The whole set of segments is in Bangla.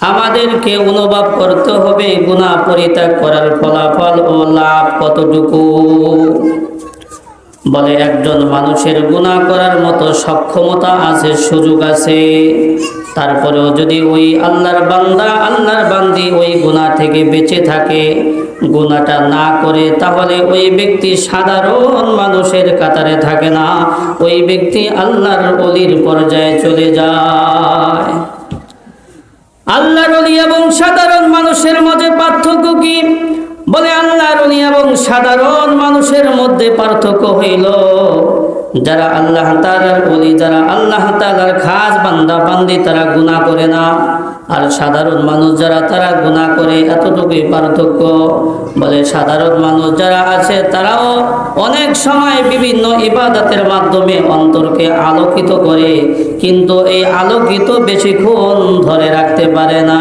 আমাদেরকে অনুভব করতে হবে গুণা পরিত্যাগ করার ফলাফল ও লাভ কতটুকু? বলে, একজন মানুষের গুণা করার মতো সক্ষমতা আছে, সুযোগ আছে। তারপরেও যদি ওই আল্লাহর বান্দা, আল্লাহর বান্দি ওই গুণা থেকে বেঁচে থাকে গুণাটা না করে, তাহলে ওই ব্যক্তি সাধারণ মানুষের কাতারে থাকে না। ওই ব্যক্তি আল্লাহর অলির পর্যায়ে চলে যায়। আল্লাহর এবং সাধারণ মানুষের মধ্যে পার্থক্য কি? বলে, আল্লাহ অলি এবং সাধারণ মানুষের মধ্যে পার্থক্য হইল, যারা আল্লাহ তালার অলি যারা আল্লাহ তালার খাস বান্দা, বান্দি, তারা গুণা করে না। আর সাধারণ মানুষ যারা, তারা গুণা করে এতটুকুই পার্থক্য। বলে সাধারণ মানুষ যারা আছে, তারাও অনেক সময় বিভিন্ন ইবাদতের মাধ্যমে অন্তরকে আলোকিত করে, কিন্তু এই আলোকিত বেশিক্ষণ ধরে রাখতে পারে না।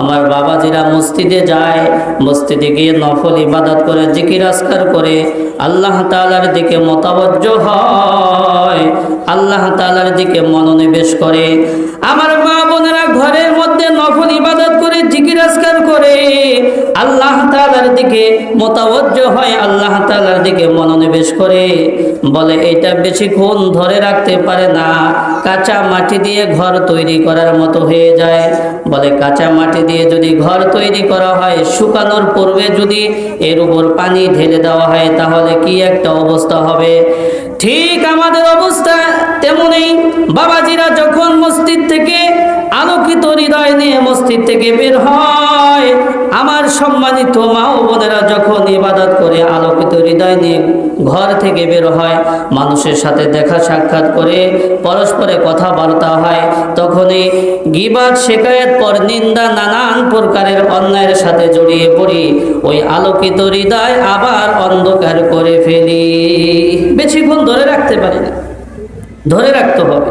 আমার বাবাজিরা মসজিদে যায়, মসজিদে গিয়ে নফল ইবাদত করে, জিকির আসকার করে, আল্লাহ তালার দিকে মতাবজ্জ হয়, আল্লাহ তালার দিকে মনোনিবেশ করে। আমার মা আল্লাহ তালার দিকে মতাবজ্জ হয়, আল্লাহ তালার দিকে মনোনিবেশ করে। বলে, এটা বেশিক্ষণ ধরে রাখতে পারে না। কাঁচা মাটি দিয়ে ঘর তৈরি করার মতো হয়ে যায়। বলে, কাঁচা মাটি দিয়ে যদি ঘর তৈরি করা হয়, শুকানোর পূর্বে যদি এর উপর পানি ঢেলে দেওয়া হয়, তাহলে কি একটা অবস্থা হবে? ঠিক আমাদের অবস্থা তেমনই। বাবাজিরা যখন মসজিদ থেকে আলোকিত হৃদয় নিয়ে মসজিদ থেকে বের হয় আমার সম্মানিত মা ও বোনেরা যখন ইবাদত করে আলোকিত হৃদয় নিয়ে ঘর থেকে বের হয়, মানুষের সাথে দেখা সাক্ষাৎ করে, পরস্পরে কথাবার্তা হয়, তখনই গিবাদ শেখায়ত পর নিন্দা নানান প্রকারের অন্যায়ের সাথে জড়িয়ে পড়ি। ওই আলোকিত হৃদয় আবার অন্ধকার করে ফেলি। বেশিক্ষণ ধরে রাখতে পারি না। ধরে রাখতে হবে।